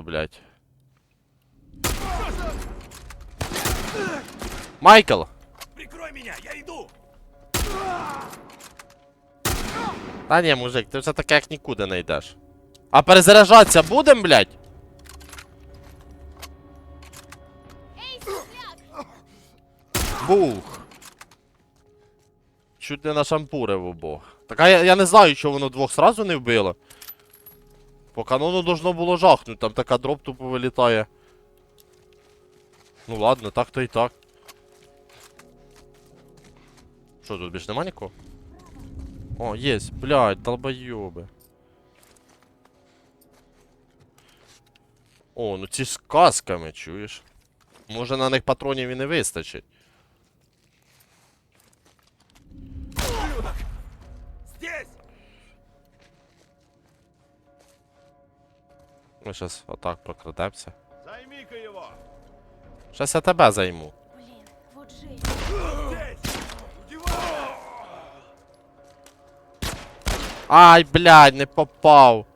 блядь. Майкл! Прикрой меня, я иду! Та ні, мужик, ти все таке як нікуди не йдеш. А перезаряджатися будем, блядь? Бух. Чуть не нашампурив обох. Так а я, я не знаю, чого воно двох сразу не вбило. По канону должно було жахнути, там така дроп тупо вилітає. Ну ладно, так то і так. Що тут більш нема нікого? О, есть, блядь, долбоёбы. О, ну ці з касками, чуєш? Може на них патронів і не вистачить. Здесь! Ми щас отак прокрадемося. Займи-ка его! Щас я тебе займу. Блин, вот же. Ай, блядь, не попав.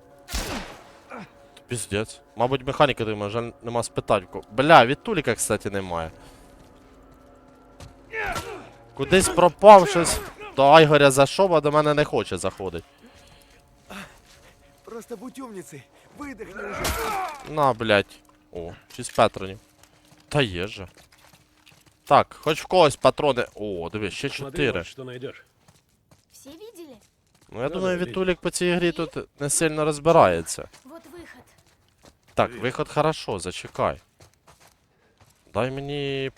Піздець. Мабуть, механіка думає, жаль, нема спитать. Бля, від Туліка, кстати, немає. Кудись пропав щось. До Айгоря зайшов, а до мене не хоче заходить. Просто будь умницей. Выдохни уже. На, блядь. О, 6 патронів. Та є же. Так, хоч в когось патрони. О, диви, ще Смотри, 4. вот что найдешь. Все видели? Ну я Да, думаю, Вітулік по цій грі тут не сильно розбирається. Вот выход. Так, виход хорошо, зачекай. Дай мені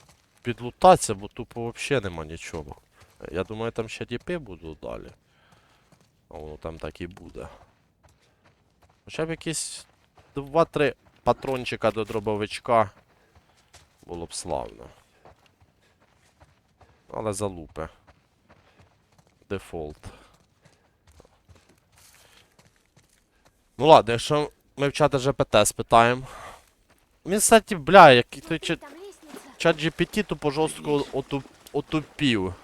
підлутатися, бо тупо взагалі нема нічого. Я думаю, там ще діпи будуть далі. А воно там так і буде. Хоча б якісь 2-3 патрончика до дробовичка. Було б славно. Але залупи. Дефолт. Ну ладно, якщо ми в чата ЖПТ спитаємо. Він, кстати, бля, який той чат GPT тупо жорстко отуп, отупів.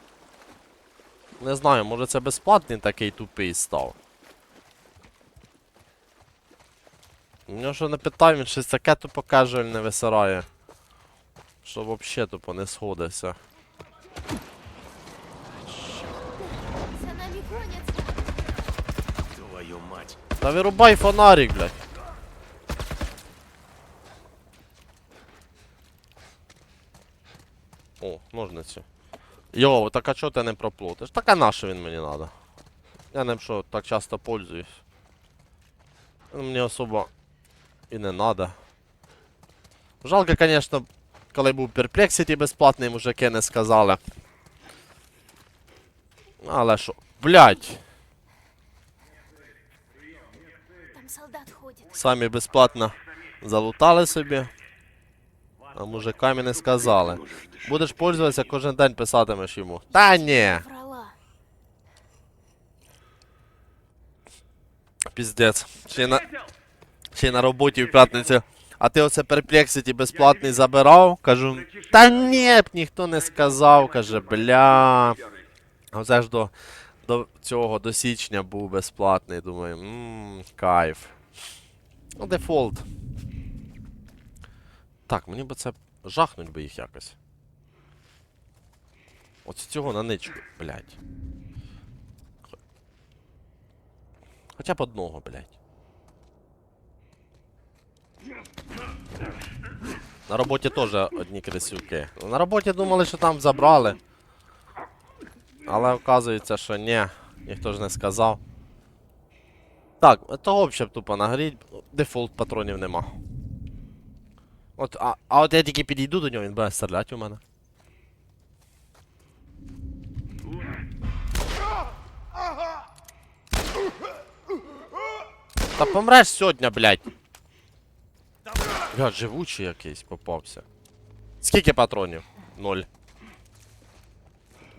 Не знаю, може це безплатний такий тупий став. У нього що не питаю, він щось таке тупо кажуальне висирає. Що взагалі тупо не сходиться. За нами гонятся. Твою мать! Та вирубай фонарик, блядь. О, ножниці. Йоу, так а чого ти не проплутаєш? Так а на він мені надо? Я ним що так часто пользуюсь. Він мені особо і не надо. Жалко, конечно, коли був Perplexity безплатний, мужики не сказали. Але що? Ходит. Самі безплатно залутали собі. А мужикам і не сказали. Будеш пользуватися, кожен день писатимеш йому. Та ні! Піздець. Й на, ще й на роботі в п'ятницю. А ти оце Perplexity безплатний забирав? Кажу, та ні, б ніхто не сказав. Каже, бля. А Оце ж до, до цього, до січня був безплатний. Думаю, ммм, кайф. Ну, дефолт. Так, мені би це жахнуть би їх якось. Оце цього на ничку, блядь. Хоча б одного, блядь. На роботі теж одні крисюки. На роботі думали, що там забрали. Але оказується, що ні, ніхто ж не сказав. Так, того взагалі тупо нагріть, дефолт патронів нема. От, а, а от я тільки підійду до нього, він буде стріляти у мене. Та помреш сьогодні, блядь. Блядь, живучий якийсь попався. Скільки патронів? Ноль.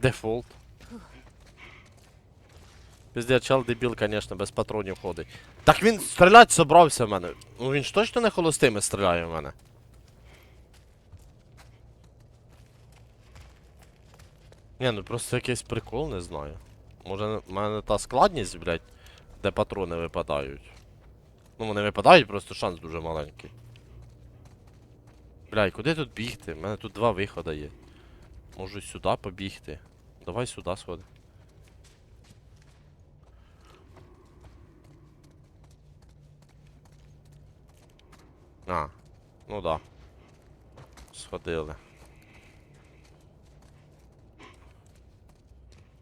Дефолт. Пиздец, чел дебіл, конечно, без патронів ходить. Так він стріляти собрався в мене. Ну він ж точно не холостими стріляє в мене. Ні, ну просто якийсь прикол, не знаю. Може в мене та складність, блядь, де патрони випадають. Ну вони випадають, просто шанс дуже маленький. Блядь, куди тут бігти? У мене тут два виходи є. Можу сюди побігти. Давай сюди сходи. А, ну да. Сходили.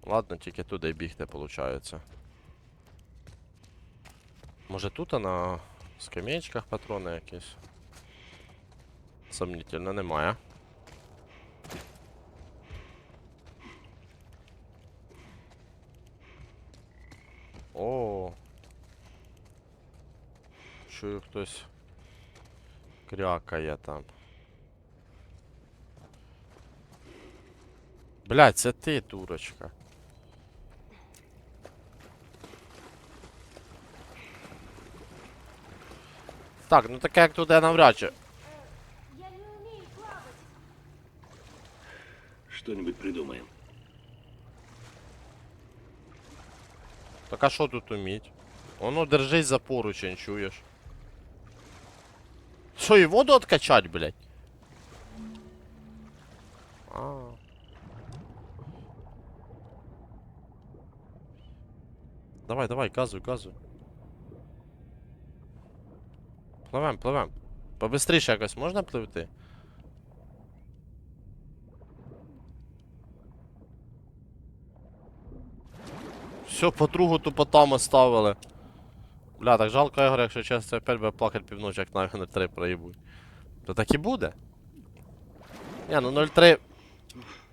Ладно, тільки туди бігти, виходить. Може тут на скамеечках патрони якісь? Сомнительно немає. О. Чую хтось крякає там. Блядь, це ти, дурочка. Так, ну таке як туди навряд чи. Что-нибудь придумаем. Так а що тут уміть? Воно держись за поручень, чуєш? Що, і воду откачать, блядь? А. Давай, давай, газуй, газуй. Пливем, пливем. Побистріше якось можна пливти? Все, подругу тупо там оставили. Бля, так жалко Ігор, якщо чесно, опять буде плакати півночі, як на 0-3 проїбуть. То так і буде. Ні, ну 0-3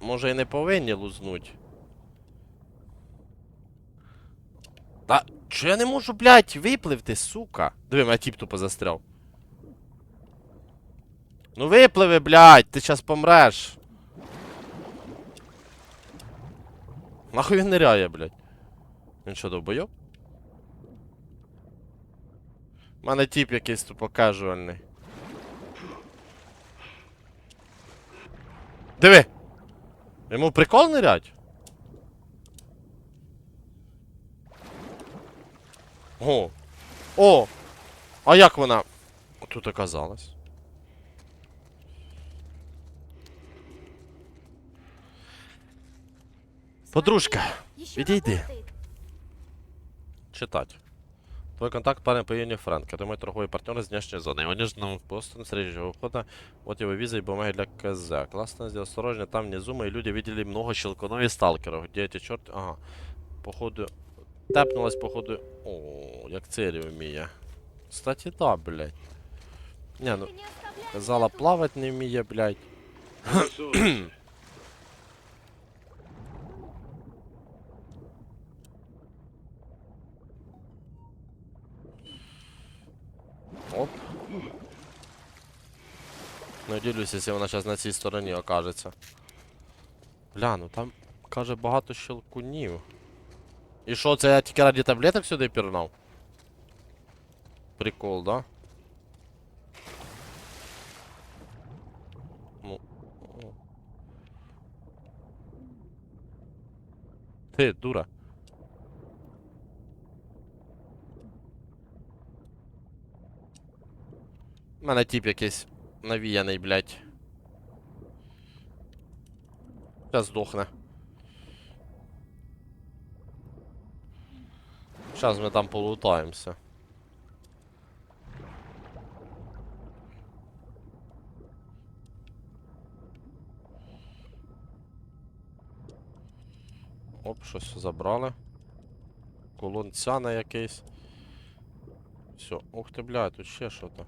може і не повинні лузнуть. Та чо я не можу, блядь, випливти, сука? Диви, мене тіп тупо застряв. Ну випливи, блядь, ти щас помреш. Нахуй він ниряє, блядь. Він що, довбойоб? У мене тіп якийсь тупо кажуальний. Диви! Йому прикол нирять? О! О! А як вона тут оказалась? Подружка, работает Читать. Твой контакт парень по имени Фрэнк. Это мой торговый партнер из внешней зоны. Его нежно Бостон с речью ухода. Вот его виза и бумаги для КЗ. Классно сделал. Осторожно, там внизу мои люди видели много щелкунов и сталкеров. Где эти черт... Ага. Походу... Тепнулась, походу... О, як цирі вміє. Кстати, да, блядь. Не, ну, Ты не оставляй казала, меня тут. плавать не вміє, блядь. ділюсь, якщо вона зараз на цій стороні окажеться. Бля, ну там, каже, багато щелкунів. І що, це я тільки раді таблеток сюди пірнав? Прикол, да? Ну. о. Ти, дура. У мене тип якийсь Навіяний, блядь. Зараз здохне. Зараз ми там полутаємося. Оп, щось забрали. Колонця на якийсь. Все, ух ти, бля, тут ще що-то.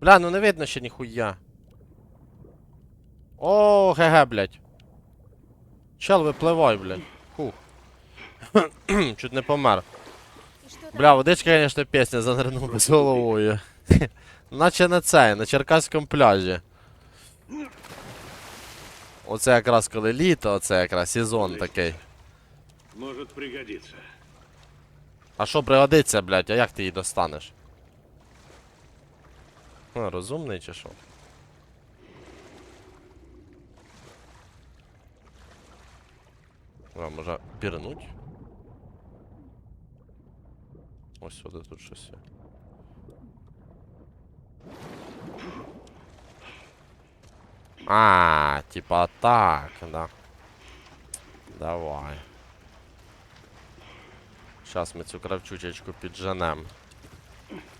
Бля, ну не видно ще ніхуя. О, ГГ, блядь. Чел, випливай, блядь. Фух. Чуть не помер. Бля, водичка, конечно, пісня занирнув з головою. Наче на це, на Черкаському пляжі. Оце якраз коли літо, оце якраз сезон такий. Может пригодиться. А що пригодиться, блядь, а як ти її достанеш? А, розумний чи що? А, може пірнуть? Ось сюди тут щось є. А, типа так, да. Давай. Сейчас ми цю кравчучечку підженем.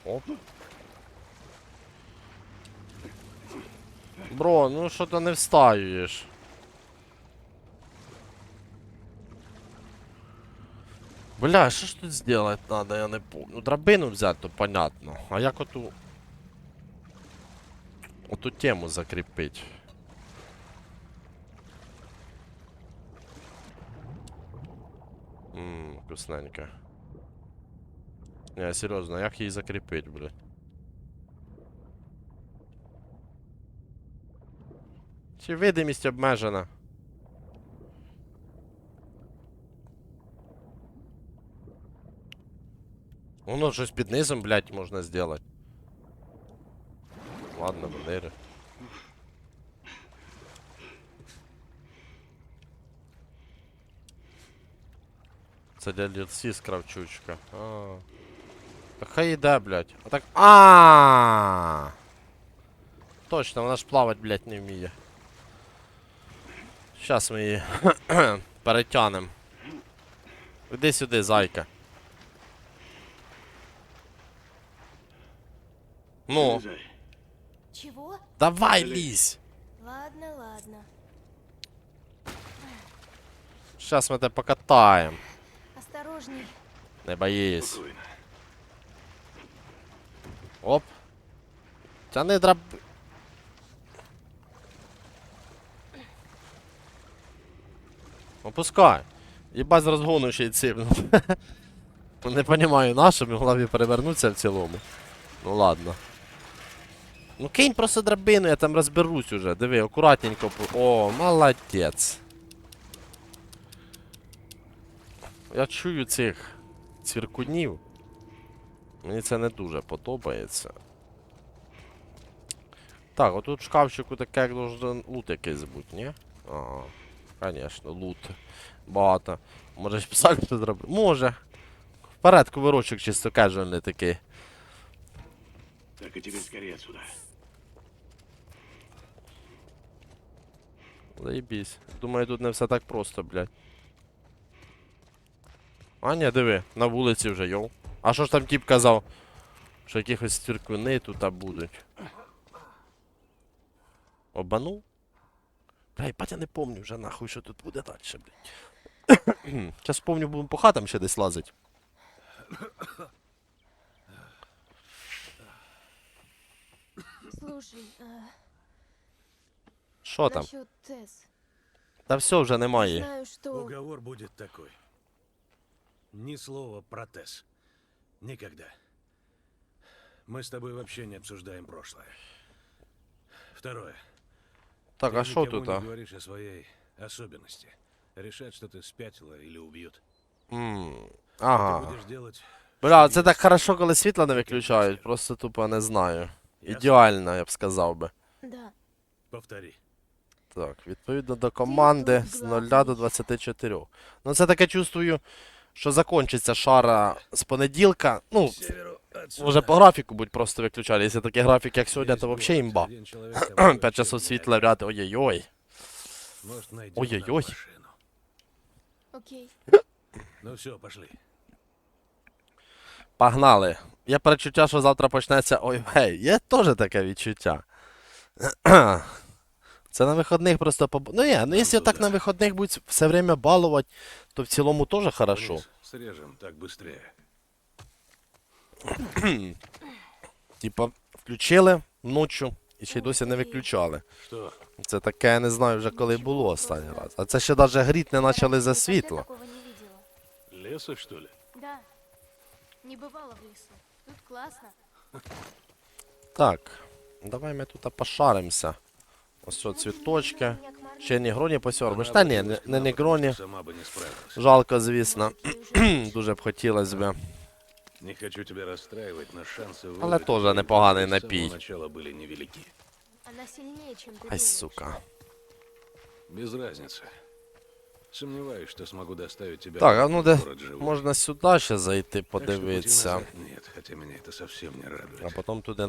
Оп. Бро, ну що ти не встаюєш? Бля, що ж тут сделать надо, я не помню. Ну, Драбину взяти, то понятно. А як оту. Оту тему закріпить. Ммм, вкусненько. Не, серйозно, як її закріпить, блядь? Чи видимість обмежена? Воно щось під низом, блядь, можна зробити. Ладно, бандери. Це для DLC з кравчучка. А. Та хай іде, блядь. А так. А. Точно, вона ж плавать, блядь, не вміє. Щас ми її перетянем. Іди сюди, зайка. Ну. Чего? давай лізь! Ладно, ладно. Щас ми тебе покатаємо. Осторожней. Не боїсь. Оп. Тяни драб. Опускай. Єбать з розгону ще й цим. Не розумію, на що могла б перевернутися в цілому. Ну ладно. Ну кинь просто драбину, я там розберусь уже. Диви, акуратненько. О, молодець. Я чую цих цвіркунів. Мені це не дуже подобається. Так, отут в шкафчику таке як должен лут якийсь бути, ні? Ага. Конечно, лут. Багато. Може це зробити? Може. Вперед, кувирочок чисто кежуальний такий. Так и теперь скорее отсюда. Заєбісь. Думаю, тут не все так просто, блядь. А ні, диви, на вулиці вже, йоу. А що ж там тіп казав? Що якихось цвіркуни тут будуть. Обанув? Бля, ебать, я не помню вже нахуй, що тут буде далі, блядь. Зараз помню, будемо по хатам ще десь лазить. Слушай, а, Що там? насчет Тесс. Та все вже немає. Знаю, что... Уговор будет такой. Ни слова про Тесс. Никогда. Мы с тобой вообще не обсуждаем прошлое. Второе. Так, Ты а що никому тут? не А? говоришь о своей особенности. Решать, что ты спятила или убьют. М, Ты Ага. будешь делать... Бля, что це так есть. хорошо, коли світло не виключають, просто тупо не знаю. Ідеально, я б сказав би. Да. Повтори. Так, відповідно до команди з 0 до 24. Ну це таке чувствую, що закончиться шара з понеділка. Ну, Северу може по графіку будь просто виключали. Якщо такий графік, як сьогодні, то взагалі імба. 5 часов світла вряд, ой-ой-ой. Ой-ой-ой. Окей. Ну все, пошли. Погнали. Є перечуття, що завтра почнеться ой гей. Є теж таке відчуття. Це на вихідних просто поб... Ну ні, ну якщо так на вихідних будуть все время балувати, то в цілому теж хорошо. Срежем, так быстрее. Типа, включили ночі і ще й досі не виключали. Це таке, я не знаю вже коли було останній раз. А це ще навіть гріти не почали за світло. не. Леса, что ли? Да. Не бывало в лесу. Тут классно. Так, давай ми тут пошаримося. Ось що, цвіточки. Ще негроні посьорбиш. Та ні, не, не негроні. Не справилась. Жалко, звісно. Дуже б хотілося б. Не хочу тебя расстраивать, но шансы Але выжить тоже у непоганий Ольги с напій. самого начала были невелики. Она сильнее, чем ты Ай, думаешь. сука. Без разницы. Сомневаюсь, что смогу доставить тебя Так, а обратно ну в де город живым. можна сюди ще зайти, Так что пути подивитися. назад Нет, хотя меня это совсем не радует. А потім туди